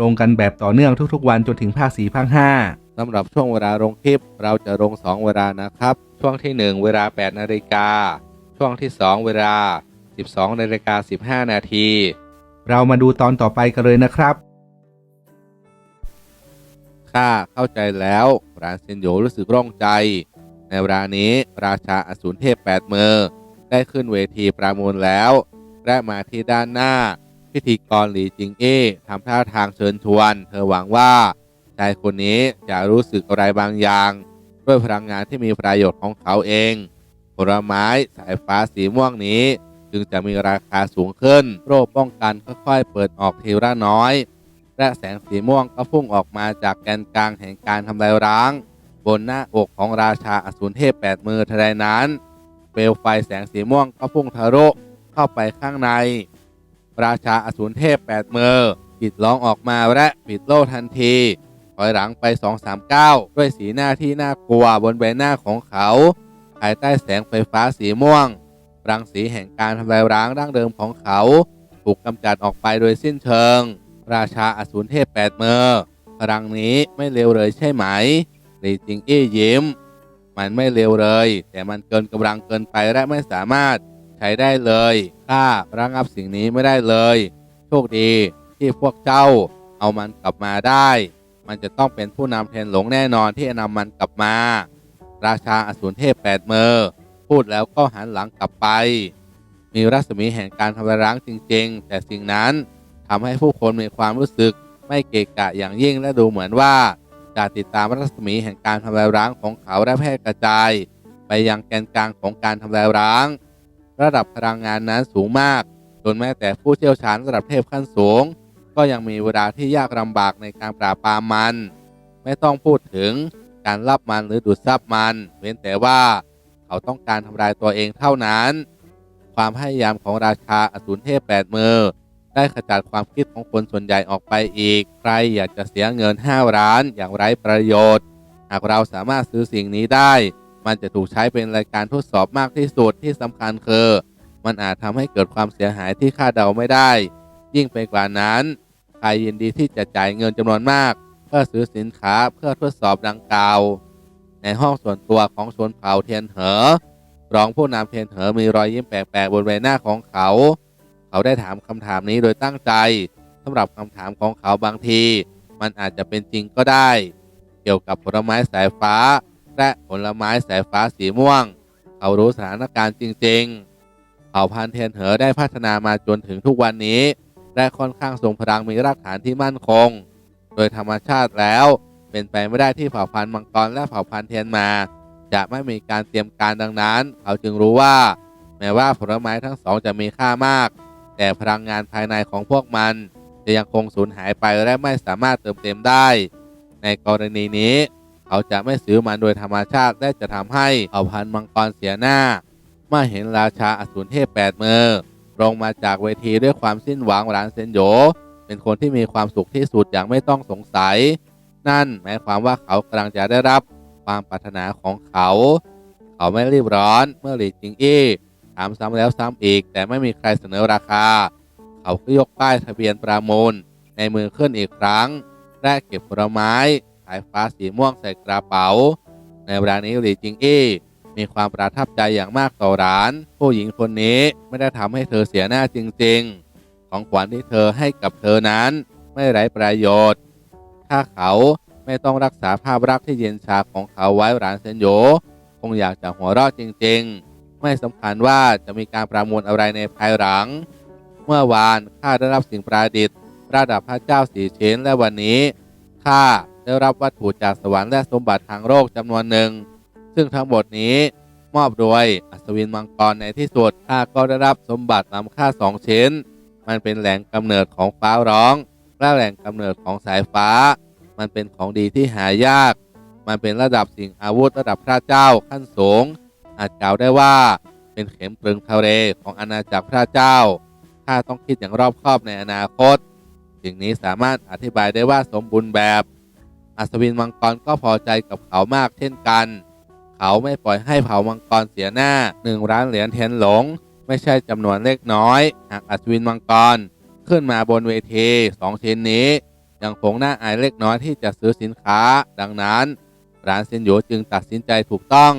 ลงกันแบบต่อเนื่องทุกๆ วันจนถึงภาคสี่ภาคห้าสำหรับช่วงเวลาลงคลิป เราจะลง 2 เวลานะครับ ช่วงที่ 1 เวลา 8 นาฬิกา ช่วงที่ 2 เวลา 12 นาฬิกา 15 นาที เรามาดูตอนต่อไปกันเลยนะครับข้าเข้าใจแล้วรานเซนโยรู้สึกร่องใจ ในเวลานี้ราชาอสูรเทพแปดมือ ได้ขึ้นเวทีประมูลแล้ว และมาที่ด้านหน้า พิธีกรหลีจิงเอ้ทำท่าทางเชิญชวน เธอหวังว่าชายคนนี้จะรู้สึกอะไรบางอย่าง ด้วยพลังงานที่มีประโยชน์ของเขาเอง ผลไม้สายฟ้าสีม่วงนี้ จึงจะมีราคาสูงขึ้น โรคป้องกันค่อยๆเปิดออกทีละน้อย และแสงสีม่วงก็พุ่งออกมาจากแกนกลางแห่งการทำลายร้าง บนหน้าอกของราชาอสูรเทพแปดมือทันใดนั้น เปลวไฟแสงสีม่วงก็พุ่งทะลุเข้าไปข้างใน ราชาอสูรเทพแปดมือปิดร้องออกมาและปิดโล่ทันทีถอยหลังไปสองสามก้าด้วยสีหน้าที่น่ากลัวบนใบหน้าของเขา ภายใต้แสงไฟฟ้าสีม่วงรังสีแห่งการทำลายร้างดั้งเดิมของเขา ถูกกำจัดออกไปโดยสิ้นเชิง ราชาอสูรเทพแปดมือพลังนี้ไม่เลวเลยใช่ไหมลีจิงอี้ยิ้ม มันไม่เลวเลย แต่มันเกินกำลังเกินไปและไม่สามารถ ใช้ได้เลยข้าระงับสิ่งนี้ไม่ได้เลย โชคดีที่พวกเจ้าเอามันกลับมาได้ มันจะต้องเป็นผู้นำแทนหลงแน่นอนที่นำมันกลับมา ราชาอสูรเทพแปดเมือพูดแล้วก็หันหลังกลับไป มีรัศมีแห่งการทำลายร้างจริง ๆ แต่สิ่งนั้นทำให้ผู้คนมีความรู้สึกไม่เกะกะอย่างยิ่งและดูเหมือนว่าจะติดตามรัศมีแห่งการทำลายร้างของเขาและแพร่กระจาย ไปยังแกนกลางของการทำลายร้าง ระดับพลังงานนั้นสูงมาก จนแม้แต่ผู้เชี่ยวชาญระดับเทพขั้นสูง ก็ยังมีเวลาที่ยากลำบากในการปราบปรามมัน ไม่ต้องพูดถึงการรับมันหรือดูดซับมัน เว้นแต่ว่าเขาต้องการทำลายตัวเองเท่านั้น ความพยายามของราชาอสูรเทพแปดมือได้ขจัดความคิดของคนส่วนใหญ่ออกไปอีก ใครอยากจะเสียเงิน 5 ล้านอย่างไร้ประโยชน์ หากเราสามารถซื้อสิ่งนี้ได้ มันจะถูกใช้เป็นรายการทดสอบมากที่สุดที่สำคัญคือ มันอาจทำให้เกิดความเสียหายที่คาดเดาไม่ได้ ยิ่งไปกว่านั้น ใครยินดีที่จะจ่ายเงินจำนวนมาก เพื่อซื้อสินค้าเพื่อทดสอบดังกล่าว ในห้องส่วนตัวของชนเผ่าเทียนเหอรองผู้นำเทียนเหอมีรอยยิ้มแปลกๆบนใบหน้าของเขา เขาได้ถามคำถามนี้โดยตั้งใจสำหรับคำถามของเขาบางที มันอาจจะเป็นจริงก็ได้ เกี่ยวกับผลไม้สายฟ้า และผลไม้สายฟ้าสีม่วง เขารู้สถานการณ์จริง ๆ เผ่าพันธุ์เทนเหอได้พัฒนามาจนถึงทุกวันนี้ และค่อนข้างทรงพลังมีรากฐานที่มั่นคง โดยธรรมชาติแล้วเป็นไปไม่ได้ที่เผ่าพันธุ์มังกรและเผ่าพันธุ์เทนมา จะไม่มีการเตรียมการดังนั้น เขาจึงรู้ว่า แม้ว่าผลไม้ทั้งสองจะมีค่ามาก แต่พลังงานภายในของพวกมัน จะยังคงสูญหายไปและไม่สามารถเติมเต็มได้ ในกรณีนี้ เขาจะไม่ซื้อมันโดยธรรมชาติและจะทำให้เผ่าพันธุ์มังกรเสียหน้าเมื่อเห็นราชาอสูรเทพแปดมือลงมาจากเวทีด้วยความสิ้นหวังหลานเซนโยเป็นคนที่มีความสุขที่สุดอย่างไม่ต้องสงสัย นั่นหมายความว่าเขากำลังจะได้รับความปรารถนาของเขา เขาไม่รีบร้อนเมื่อหลีจิงอี้ถามซ้ำแล้วซ้ำอีก แต่ไม่มีใครเสนอราคา เขาก็ยกป้ายทะเบียนประมูลในมือขึ้นอีกครั้ง และเก็บผลไม้ายฟ้าสีม่วงใส่กระเป๋า ในเวลานี้หลีจิงอี้มีความประทับใจอย่างมากต่อร้าน ผู้หญิงคนนี้ไม่ได้ทำให้เธอเสียหน้าจริง ๆ ของขวัญที่เธอให้กับเธอนั้น ไม่ไร้ประโยชน์ ถ้าเขาไม่ต้องรักษาภาพลักษณ์ที่เย็นชาของเขาไว้ร้านเซนโยคงอยากจะหัวเราะจริง ๆ ไม่สำคัญว่าจะมีการประมูลอะไรในภายหลัง เมื่อวานข้าได้รับสิ่งประดิษฐ์ระดับพระเจ้าสีชิ้นและวันนี้ข้า ได้รับวัตถุจากสวรรค์และสมบัติทางโลกจำนวนหนึ่ง ซึ่งทั้งหมดนี้มอบโดยอัศวินมังกรในที่สุดข้าก็ได้รับสมบัตินำค่าสองชิ้น มันเป็นแหล่งกำเนิดของฟ้าร้อง และแหล่งกำเนิดของสายฟ้า มันเป็นของดีที่หายาก มันเป็นระดับสิ่งอาวุธระดับพระเจ้าขั้นสูง อาจกล่าวได้ว่าเป็นเข็มตรึงทะเลของอาณาจักรพระเจ้าถ้าต้องคิดอย่างรอบคอบในอนาคตสิ่งนี้สามารถอธิบายได้ว่าสมบูรณ์แบบ อัศวินมังกรก็พอใจกับเขามากเช่นกัน เขาไม่ปล่อยให้เผ่ามังกรเสียหน้าหนึ่งล้านเหรียญเทนหลง ไม่ใช่จำนวนเล็กน้อย หากอัศวินมังกรขึ้นมาบนเวทีสองชิ้นนี้ ยังคงน่าอายเล็กน้อยที่จะซื้อสินค้า ดังนั้น ร้านเซนโยจึงตัดสินใจถูกต้อง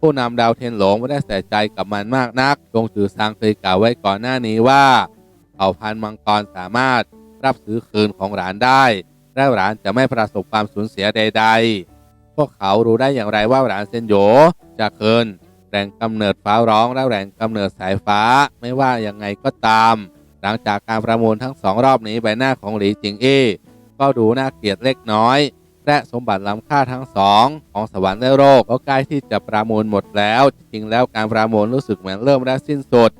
ผู้นำดาวเทนหลงไม่ได้ใส่ใจกับมันมากนักจงจือซางเคยกล่าวไว้ก่อนหน้านี้ว่าเผ่าพันธุ์มังกรสามารถรับซื้อคืนของหลานได้ และหลานจะไม่ประสบความสูญเสียใด ๆ พวกเขารู้ได้อย่างไรว่าหลานเซนโยจะคืนแหล่งกำเนิดฟ้าร้องและแหล่งกำเนิดสายฟ้าไม่ว่ายังไงก็ตาม หลังจากการประมูลทั้งสองรอบนี้ใบหน้าของหลีจิงเอ้ก็ดูน่าเกลียดเล็กน้อย และสมบัติล้ำค่าทั้งสองของสวรรค์และโลกก็ใกล้ที่จะประมูลหมดแล้ว จริงแล้วการประมูลรู้สึกเหมือนเริ่มและสิ้นสุด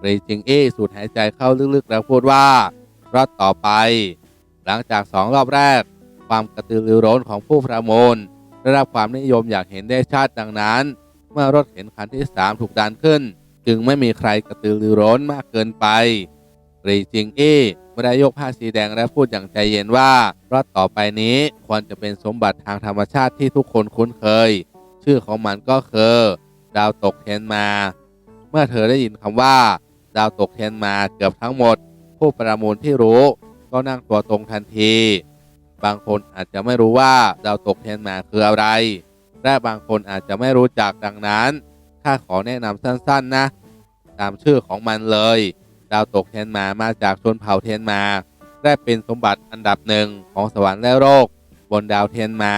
หลีจิงเอ้สูดหายใจเข้าลึกๆแล้วพูดว่า รอดต่อไป หลังจากสองรอบแรก ความกระตือรือร้นของผู้ประมูลได้รับความนิยมอยากเห็นได้ชัดดังนั้น เมื่อรถเข็นคันที่ 3 ถูกดันขึ้น จึงไม่มีใครกระตือรือร้นมากเกินไปรีจิงอี้ไม่ได้ยกผ้าสีแดงและพูดอย่างใจเย็นว่ารถต่อไปนี้ควรจะเป็นสมบัติทางธรรมชาติที่ทุกคนคุ้นเคย ชื่อของมันก็คือ ดาวตกเทนมา เมื่อเธอได้ยินคำว่า ดาวตกเทนมาเกือบทั้งหมด ผู้ประมูลที่รู้ ก็นั่งตัวตรงทันที บางคนอาจจะไม่รู้ว่าดาวตกเทนมาคืออะไร และบางคนอาจจะไม่รู้จักดังนั้นถ้าขอแนะนำสั้นๆนะ ตามชื่อของมันเลย ดาวตกเทนมามาจากชนเผ่าเทนมาและเป็นสมบัติอันดับหนึ่งของสวรรค์และโลกบนดาวเทนมา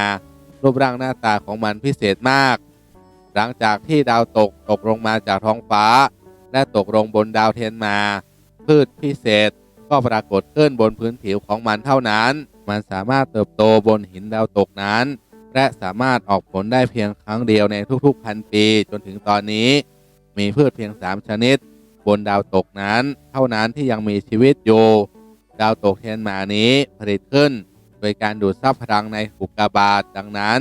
รูปร่างหน้าตาของมันพิเศษมาก หลังจากที่ดาวตกตกลงมาจากท้องฟ้า และตกลงบนดาวเทนมา พืชพิเศษ ก็ปรากฏขึ้นบนพื้นผิวของมันเท่านั้น มันสามารถเติบโตบนหินดาวตกนั้น และสามารถออกผลได้เพียงครั้งเดียวในทุกๆพันปีจนถึงตอนนี้ มีพืชเพียง 3 ชนิด บนดาวตกนั้น เท่านั้นที่ยังมีชีวิตอยู่ดาวตกเทียนหมานี้ผลิตขึ้น โดยการดูดซับพลังในอุกกาบาตดังนั้น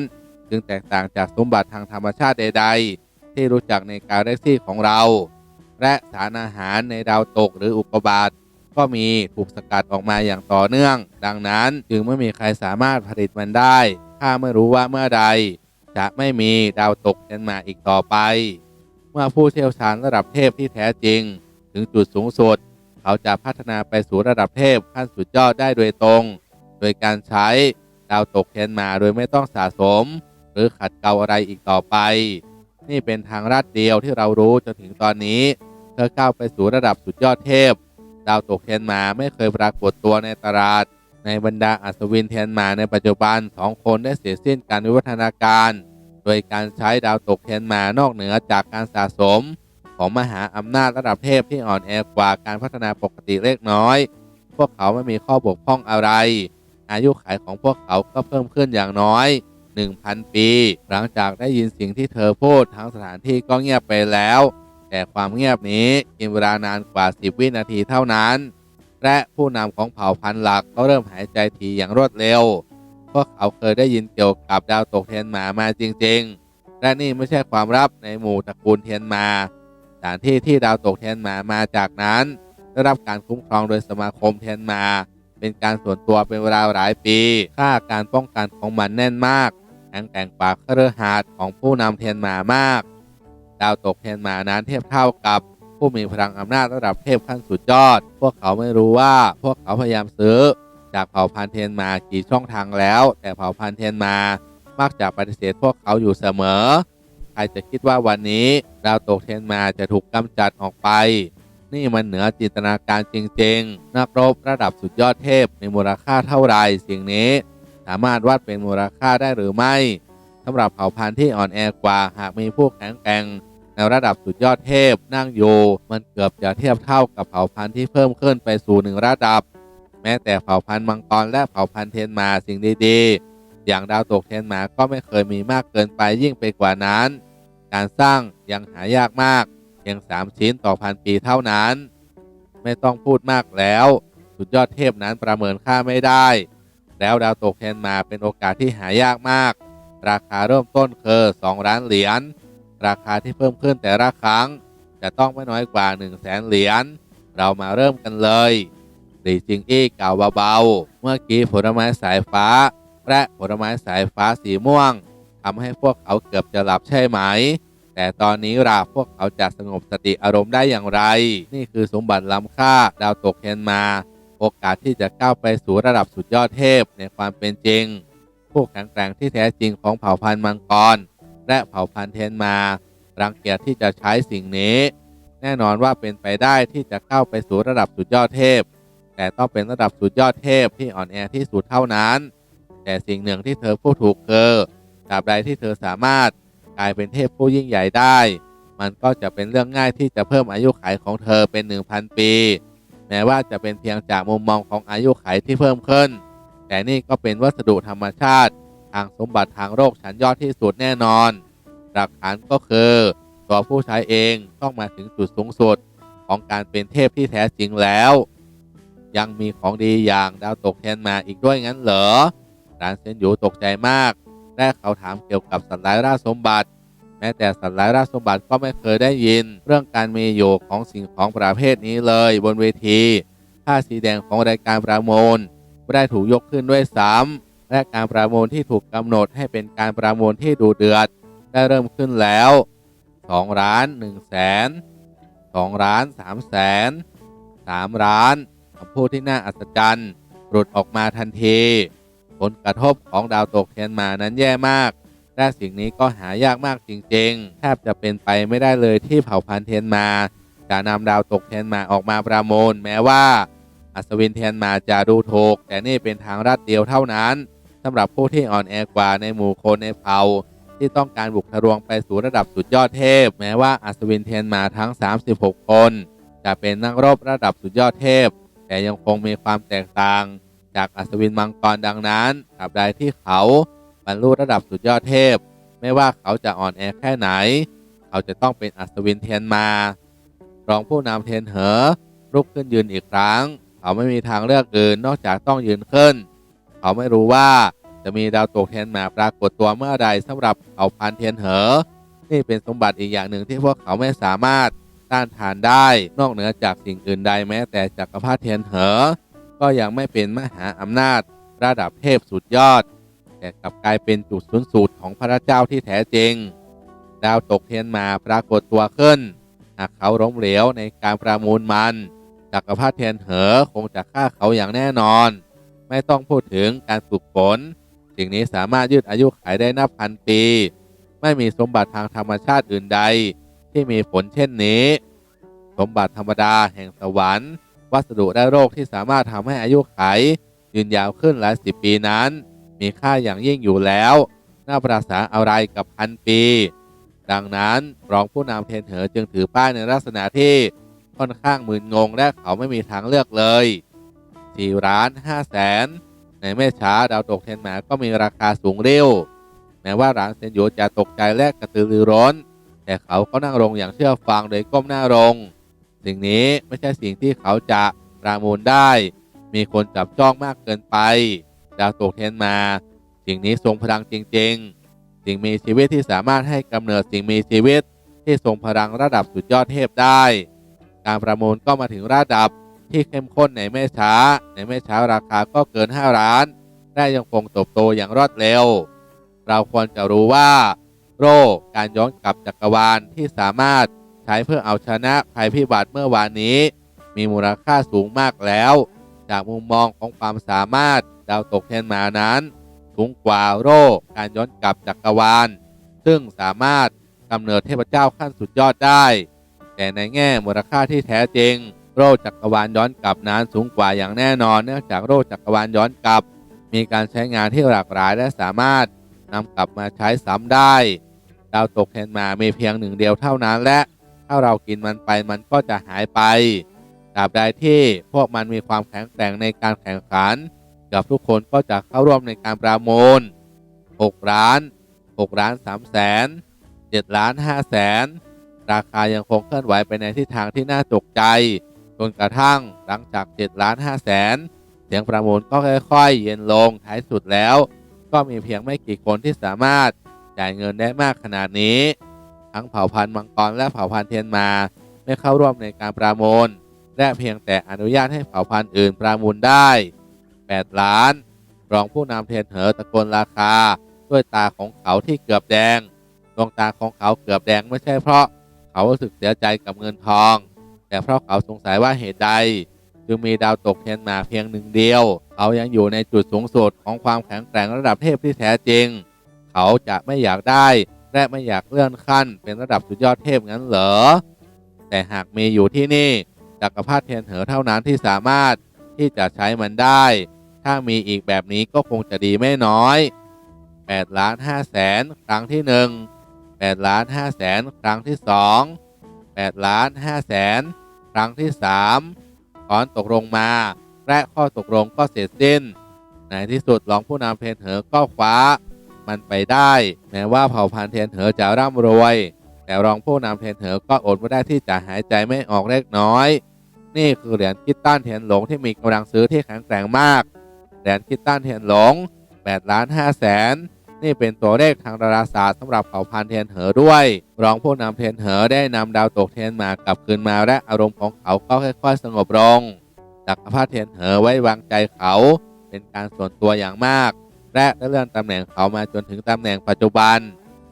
จึงแตกต่างจากสมบัติทางธรรมชาติใด ๆ ที่รู้จักในกาแล็กซี่ของเรา และสารอาหารในดาวตกหรืออุกกาบาต ก็มีถูกสกัดออกมาอย่างต่อเนื่อง ดังนั้นจึงไม่มีใครสามารถผลิตมันได้ ถ้าไม่รู้ว่าเมื่อใด จะไม่มีดาวตกเช่นมาอีกต่อไป เมื่อผู้เชี่ยวชาญระดับเทพที่แท้จริง ถึงจุดสูงสุด เขาจะพัฒนาไปสู่ระดับเทพขั้นสุดยอดได้โดยตรง โดยการใช้ดาวตกเทนมาโดยไม่ต้องสะสม หรือขัดเกลาอะไรอีกต่อไป นี่เป็นทางลัดเดียวที่เรารู้จนถึงตอนนี้ เธอก้าวไปสู่ระดับสุดยอดเทพ ดาวตกเทียนหมาไม่เคยปรากฏตัวในตลาด ในบรรดาอัศวินเทียนหมาในปัจจุบันสองคนได้เสียสิ้นการวิวัฒนาการ โดยการใช้ดาวตกเทียนหมานอกเหนือจากการสะสม ของมหาอำนาจระดับเทพที่อ่อนแอกว่าการพัฒนาปกติเล็กน้อย พวกเขาไม่มีข้อบกพร่องอะไร อายุขัยของพวกเขาก็เพิ่มขึ้นอย่างน้อย 1,000 ปี หลังจากได้ยินสิ่งที่เธอพูดทั้งสถานที่ก็เงียบไปแล้ว แต่ความเงียบนี้กินเวลานานกว่า 10 วินาทีเท่านั้น และผู้นำของเผ่าพันธุ์หลักก็เริ่มหายใจถี่อย่างรวดเร็ว พวกเขาเคยได้ยินเกี่ยวกับดาวตกเทียนหมามาจริง ๆ และนี่ไม่ใช่ความลับในหมู่ตระกูลเทียนมาสถานที่ที่ดาวตกเทียนหมามาจากนั้น ได้รับการคุ้มครองโดยสมาคมเทียนมา เป็นการส่วนตัวเป็นเวลาหลายปี ค่าการป้องกันของมันแน่นมากแข็งแกร่งกว่าเครือหาดของผู้นำเทียนมามาก ดาวตกเทนมานั้นเทียบเท่ากับผู้มีพลังอำนาจระดับเทพขั้นสุดยอด พวกเขาไม่รู้ว่าพวกเขาพยายามซื้อ จากเผ่าพันธุ์เทนมากี่ช่องทางแล้ว แต่เผ่าพันธุ์เทนมา มักจะปฏิเสธพวกเขาอยู่เสมอ ใครจะคิดว่าวันนี้ดาวตกเทนมาจะถูกกำจัดออกไป นี่มันเหนือจินตนาการจริงๆ นักรบระดับสุดยอดเทพมีมูลค่าเท่าไหร่สิ่งนี้ สามารถวัดเป็นมูลค่าได้หรือไม่สำหรับเผ่าพันธุ์ที่อ่อนแอกว่าหากมีผู้แข็งแกร่ง ในระดับสุดยอดเทพนั่งอยู่มันเกือบจะเทียบเท่ากับเผ่าพันธุ์ที่เพิ่มขึ้นไปสู่หนึ่งระดับ แม้แต่เผ่าพันธุ์มังกรและเผ่าพันธุ์เทนมาสิ่งดีๆ อย่างดาวตกเทนมาก็ไม่เคยมีมากเกินไปยิ่งไปกว่านั้น การสร้างยังหายากมากเพียง3ชิ้นต่อพันปีเท่านั้น ไม่ต้องพูดมากแล้ว สุดยอดเทพนั้นประเมินค่าไม่ได้ แล้วดาวตกแทนมาเป็นโอกาสที่หายากมาก ราคาเริ่มต้นคือ2ล้านเหรียญ ราคาที่เพิ่มขึ้นแต่ละครั้ง จะต้องไม่น้อยกว่า 1 0 0 0 0แสนเหรียญ เรามาเริ่มกันเลยหลีจิงอี้กล่าวเบาๆ เมื่อกี้ผลไม้สายฟ้า และผลไม้สายฟ้าสีม่วงทำให้พวกเขาเกือบจะหลับใช่ไหม แต่ตอนนี้ราพวกเขาจะสงบสติอารมณ์ได้อย่างไร นี่คือสมบัติล้ำค่าดาวตกเทนมา โอกาสที่จะก้าวไปสู่ระดับสุดยอดเทพในความเป็นจริง ผู้แข็งแกร่งที่แท้จริงของเผ่าพันธุ์มังกร และเผ่าพันธุ์เทนมา รังเกียจที่จะใช้สิ่งนี้ แน่นอนว่าเป็นไปได้ที่จะเข้าไปสู่ระดับสุดยอดเทพ แต่ต้องเป็นระดับสุดยอดเทพที่อ่อนแอที่สุดเท่านั้น แต่สิ่งหนึ่งที่เธอพูดถูกคือตราบใดที่เธอสามารถกลายเป็นเทพผู้ยิ่งใหญ่ได้ มันก็จะเป็นเรื่องง่ายที่จะเพิ่มอายุขัยของเธอเป็น 1,000 ปี แม้ว่าจะเป็นเพียงจากมุมมองของอายุขัยที่เพิ่มขึ้น แต่นี่ก็เป็นวัสดุธรรมชาติ ทางสมบัติทางโลกชั้นยอดที่สุดแน่นอน หลักฐานก็คือ ตัวผู้ใช้เองต้องมาถึงจุดสูงสุดของการเป็นเทพที่แท้จริงแล้ว ยังมีของดีอย่างดาวตกแทนมาอีกด้วยงั้นเหรอรานเซนหยูตกใจมากและเขาถามเกี่ยวกับสัตว์ร้ายราชสมบัติ แม้แต่สัตว์ร้ายราชสมบัติก็ไม่เคยได้ยิน เรื่องการมีอยู่ของสิ่งของประเภทนี้เลยบนเวทีผ้าสีแดงของรายการประมูลไม่ได้ถูกยกขึ้นด้วยซ้ำ และการประมูลที่ถูกกำหนดให้เป็นการประมูลที่ดูเดือด ได้เริ่มขึ้นแล้ว 2 ล้าน1แสน2ล้าน3แสน3ล้านคำพูดที่น่าอัศจรรย์หลุดออกมาทันที ผลกระทบของดาวตกเทียนมานั้นแย่มากและสิ่งนี้ก็หายากมากจริงๆ แทบจะเป็นไปไม่ได้เลยที่เผ่าพันธุ์เทียนมา จะนำดาวตกเทียนมาออกมาประมูลแม้ว่า อัศวินเทียนมาจะดูถูก แต่นี่เป็นทางลัดเดียวเท่านั้น สำหรับผู้ที่อ่อนแอกว่าในหมู่คนในเผ่าที่ต้องการบุกทะลวงไปสู่ระดับสุดยอดเทพ แม้ว่าอัศวินเทียนมาทั้ง 36 คน จะเป็นนักรบระดับสุดยอดเทพ แต่ยังคงมีความแตกต่าง จากอัศวินมังกรดังนั้นตราบใดที่เขาบรรลุระดับสุดยอดเทพ ไม่ว่าเขาจะอ่อนแอแค่ไหน เขาจะต้องเป็นอัศวินเทียนมารองผู้นำเทียนเหอลุกขึ้นยืนอีกครั้ง เขาไม่มีทางเลือกอื่นนอกจากต้องยืนขึ้น เขาไม่รู้ว่าจะมีดาวตกเทียนมาปรากฏตัวเมื่อใดสำหรับเผ่าพันเทียนเหอ นี่เป็นสมบัติอีกอย่างหนึ่งที่พวกเขาไม่สามารถต้านทานได้ นอกเหนือจากสิ่งอื่นใดแม้ แต่จักรพรรดิเทียนเหอ ก็ยังไม่เป็นมหาอำนาจระดับเทพสุดยอด แต่กลับกลายเป็นจุดสูงสุดของพระเจ้าที่แท้จริง ดาวตกเทียนมาปรากฏตัวขึ้น หากเขาล้มเหลวในการประมูลมันจักรพรรดิเทียนเหอคงจะฆ่าเขาอย่างแน่นอน ไม่ต้องพูดถึงการฝึกฝนสิ่งนี้สามารถยืดอายุขัยได้นับพันปี ไม่มีสมบัติทางธรรมชาติอื่นใด ที่มีผลเช่นนี้ สมบัติธรรมดาแห่งสวรรค์ วัสดุและโรคที่สามารถทำให้อายุขัยยืนยาวขึ้นหลายสิบปีนั้น มีค่าอย่างยิ่งอยู่แล้ว น่าประสาอะไรกับพันปี ดังนั้นรองผู้นำเทนเหอจึงถือป้ายในลักษณะที่ค่อนข้างมึนงงและเขาไม่มีทางเลือกเลย 4 ล้าน5แสนในไม่ช้าดาวตกเทนหมาก็มีราคาสูงเร็ว แม้ว่าหลานเซนโยจะตกใจและกระตือรือร้น แต่เขาก็นั่งลงอย่างเชื่อฟังโดยก้มหน้าลง สิ่งนี้ไม่ใช่สิ่งที่เขาจะประมูลได้ มีคนจับจ้องมากเกินไป ดาวตกเทนมา สิ่งนี้ทรงพลังจริง ๆ สิ่งมีชีวิตที่สามารถให้กำเนิดสิ่งมีชีวิตที่ทรงพลังระดับสุดยอดเทพได้ การประมูลก็มาถึงระดับ ที่เข้มข้นในไม่ช้า ในไม่ช้าราคาก็เกิน 5 ล้าน ได้ยังคงเติบโตอย่างรวดเร็ว เราควรจะรู้ว่า โรคการย้อนกลับจักรวาลที่สามารถใช้เพื่อเอาชนะภัยพิบัติเมื่อวานนี้ มีมูลค่าสูงมากแล้ว จากมุมมองของความสามารถดาวตกเทนมานั้น สูงกว่าโรคการย้อนกลับจักรวาล ซึ่งสามารถกำเนิดเทพเจ้าขั้นสุดยอดได้ แต่ในแง่มูลค่าที่แท้จริง โรคจักรวาลย้อนกลับนั้นสูงกว่าอย่างแน่นอน เนื่องจากโรคจักรวาลย้อนกลับ มีการใช้งานที่หลากหลายและสามารถนำกลับมาใช้ซ้ำได้ดาวตกเทนมามีเพียงหนึ่งเดียวเท่านั้นและถ้าเรากินมันไปมันก็จะหายไปตราบใดที่พวกมันมีความแข็งแกร่งในการแข่งขันกับทุกคนก็จะเข้าร่วมในการประมูล 6 ล้าน 6 ล้าน3แสน7ล้าน5แสนราคายังคงเคลื่อนไหวไปในทิศทางที่น่าตกใจ นกระทั่งหลังจาก7ล้าน5แสนเสียงประมูลก็ค่อย ๆ เย็นลงท้ายสุดแล้ว ก็มีเพียงไม่กี่คนที่สามารถจ่ายเงินได้มากขนาดนี้ ทั้งเผ่าพันธุ์มังกรและเผ่าพันธุ์เทียนมาไม่เข้าร่วมในการประมูลและเพียงแต่อนุญาตให้เผ่าพันธุ์อื่นประมูลได้ 8 ล้าน รองผู้นำเทียนเหอตะโกนราคา ด้วยตาของเขาที่เกือบแดงดวงตาของเขาเกือบแดงไม่ใช่เพราะ เขารู้สึกเสียใจกับเงินทอง แต่เพราะเขาสงสัยว่าเหตุใด จึงมีดาวตกเทียนมาเพียงหนึ่งเดียว เขายังอยู่ในจุดสูงสุดของความแข็งแกร่งระดับเทพที่แท้จริง เขาจะไม่อยากได้และไม่อยากเลื่อนขั้น เป็นระดับสุดยอดเทพงั้นเหรอ แต่หากมีอยู่ที่นี่จักรพรรดิเทียนเหอเท่านั้นที่สามารถที่จะใช้มันได้ ถ้ามีอีกแบบนี้ก็คงจะดีไม่น้อย8ล้าน5แสนครั้งที่ 1 8ล้าน5แสนครั้งที่ 2 8ล้าน5แสน ครั้งที่ 3 ถอนตกลงมา และข้อตกลงก็เสร็จสิ้น ในที่สุดรองผู้นำเพนเหอก็คว้า มันไปได้ แม้ว่าเผ่าพันธุ์เทนเหอจะร่ำรวย แต่รองผู้นำเทนเหอก็อดไม่ได้ที่จะหายใจไม่ออกเล็กน้อย นี่คือเหรียญคิดตันเทียนหลงที่มีกำลังซื้อที่แข็งแกร่งมาก เหรียญคิดตันเทียนหลง8ล้าน5แสน นี่เป็นตัวเลขทางดาราศาสตร์สำหรับเผ่าพันธุ์เทียนเหอด้วย รองผู้นำเทียนเหอได้นำดาวตกเทียนมากลับคืนมาและอารมณ์ของเขาก็ค่อยๆสงบลงจักรพรรดิเทียนเหอไว้วางใจเขาเป็นการส่วนตัวอย่างมาก และได้เลื่อนตำแหน่งเขามาจนถึงตำแหน่งปัจจุบัน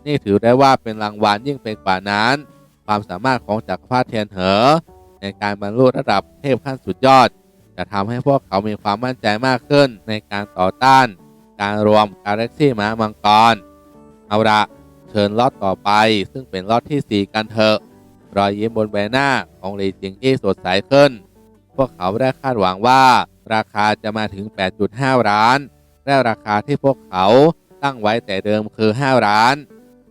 นี่ถือได้ว่าเป็นรางวัลยิ่งเป็นกว่านั้น ความสามารถของจักรพรรดิเทียนเหอ ในการบรรลุระดับเทพขั้นสุดยอด จะทำให้พวกเขามีความมั่นใจมากขึ้นในการต่อต้าน การรวมกาแล็กซี่ม้ามังกร เอาละเชิญลอตต่อไป ซึ่งเป็นลอตที่ 4 กันเถอะ รอยยิ้มบนใบหน้าของลีจิงอี้สดใสขึ้น พวกเขาได้คาดหวังว่าราคาจะมาถึง 8.5 ล้าน และราคาที่พวกเขาตั้งไว้แต่เดิมคือ 5 ล้าน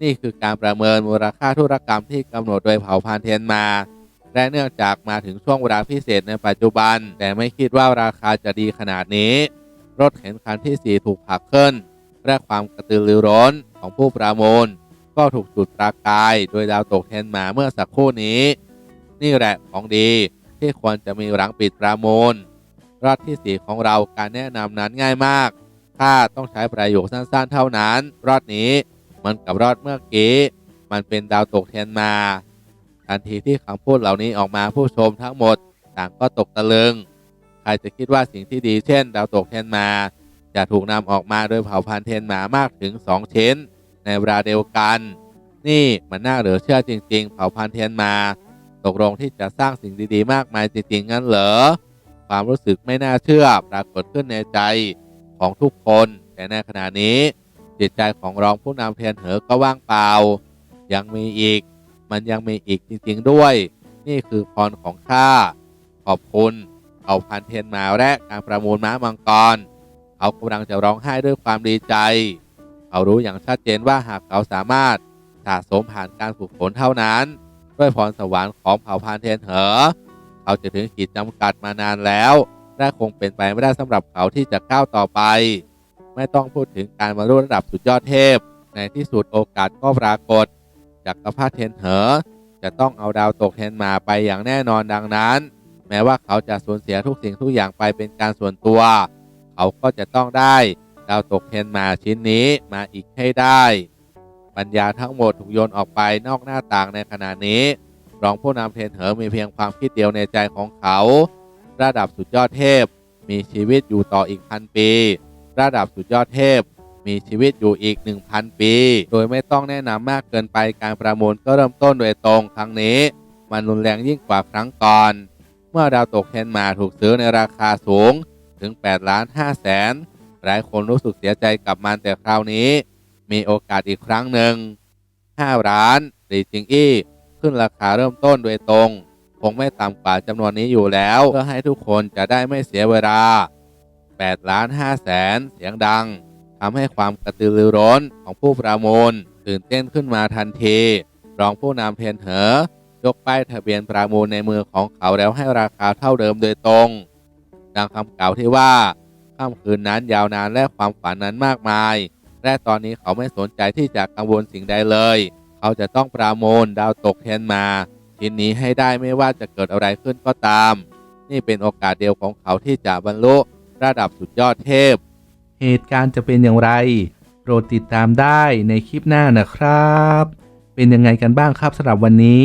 นี่คือการประเมินมูลค่าธุรกรรมที่กำหนดโดยเผ่าพันธุ์เทียนมา และเนื่องจากมาถึงช่วงเวลาพิเศษในปัจจุบัน แต่ไม่คิดว่าราคาจะดีขนาดนี้ รถเข็นคันที่ 4 ถูกผลักขึ้นและความกระตือรือร้นของผู้ประมูล ก็ถูกจุดประกาย โดยดาวตกเทนมาเมื่อสักครู่นี้ นี่แหละของดีที่ควรจะมีหลังปิดประมูลรอดที่ 4 ของเราการแนะนำนั้นง่ายมาก ถ้าต้องใช้ประโยคสั้นๆ เท่านั้น รอดนี้มันกับรอดเมื่อกี้ มันเป็นดาวตกเทนมา ทันทีที่คำพูดเหล่านี้ออกมาผู้ชมทั้งหมด ต่างก็ตกตะลึง ครจะคิดว่าสิ่งที่ดีเช่น ดาวตกเทนมาจะถูกนำออกมาโดยเผ่าพันธุ์เทนมามากถึง 2 ชิ้น ในเวลาเดียวกัน นี่มันน่าเหลือเชื่อจริง ๆ เผ่าพันธุ์เทนมา ตกลงที่จะสร้างสิ่งดีๆ มากมายจริงๆงั้นเหรอความรู้สึกไม่น่าเชื่อปรากฏขึ้นในใจของทุกคน แต่ในขณะนี้ จิตใจของรองผู้นำเทียนเหอก็ว่างเปล่า ยังมีอีก มันยังมีอีกจริงๆด้วย นี่คือพรของข้าขอบคุณ เอาพันเทนมาและการประมูลม้ามังกร เขากำลังจะร้องไห้ด้วยความดีใจ เขารู้อย่างชัดเจนว่าหากเขาสามารถสะสมผ่านการฝึกฝนเท่านั้น ด้วยพรสวรรค์ของเผ่าพันธุ์เทนเหอ เขาจะถึงขีดจำกัดมานานแล้วและคงเป็นไปไม่ได้สำหรับเขาที่จะก้าวต่อไป ไม่ต้องพูดถึงการบรรลุระดับสุดยอดเทพ ในที่สุดโอกาสก็ปรากฏจักรพรรดิเทนเหอ จะต้องเอาดาวตกเทนมาไปอย่างแน่นอนดังนั้น แม้ว่าเขาจะสูญเสียทุกสิ่งทุกอย่างไปเป็นการส่วนตัว เขาก็จะต้องได้ดาวตกเทนมาชิ้นนี้มาอีกให้ได้ ปัญญาทั้งหมดถูกโยนออกไปนอกหน้าต่างในขณะนี้ รองผู้นำเทนเหอมีเพียงความคิดเดียวในใจของเขา ระดับสุดยอดเทพ มีชีวิตอยู่ต่ออีกพันปี ระดับสุดยอดเทพ มีชีวิตอยู่อีก 1,000 ปี โดยไม่ต้องแนะนำมากเกินไปการประมูลก็เริ่มต้นโดยตรงครั้งนี้ มันรุนแรงยิ่งกว่าครั้งก่อน เมื่อดาวตกเทนมาถูกซื้อในราคาสูงถึง 8 ล้าน5แสน หลายคนรู้สึกเสียใจกับมันแต่คราวนี้ มีโอกาสอีกครั้งหนึ่ง 5 ล้านหลีจิงอี้ ขึ้นราคาเริ่มต้นโดยตรง คงไม่ต่ำกว่าจำนวนนี้อยู่แล้ว เพื่อให้ทุกคนจะได้ไม่เสียเวลา 8 ล้าน5แสนเสียงดังทำให้ความกระตือรือร้นของผู้ประมูลตื่นเต้นขึ้นมาทันที รองผู้นำเทนเหอ ยกป้ายทะเบียนประมูลในมือของเขาแล้วให้ราคาเท่าเดิมโดยตรง ดังคำกล่าวที่ว่าค่ำคืนนั้นยาวนานและความฝันนั้นมากมาย และตอนนี้เขาไม่สนใจที่จะกังวลสิ่งใดเลย เขาจะต้องประมูลดาวตกเทนมาชิ้นนี้ให้ได้ไม่ว่าจะเกิดอะไรขึ้นก็ตาม นี่เป็นโอกาสเดียวของเขาที่จะบรรลุระดับสุดยอดเทพ เหตุการณ์จะเป็นอย่างไร โปรดติดตามได้ในคลิปหน้านะครับ เป็นยังไงกันบ้างครับสำหรับวันนี้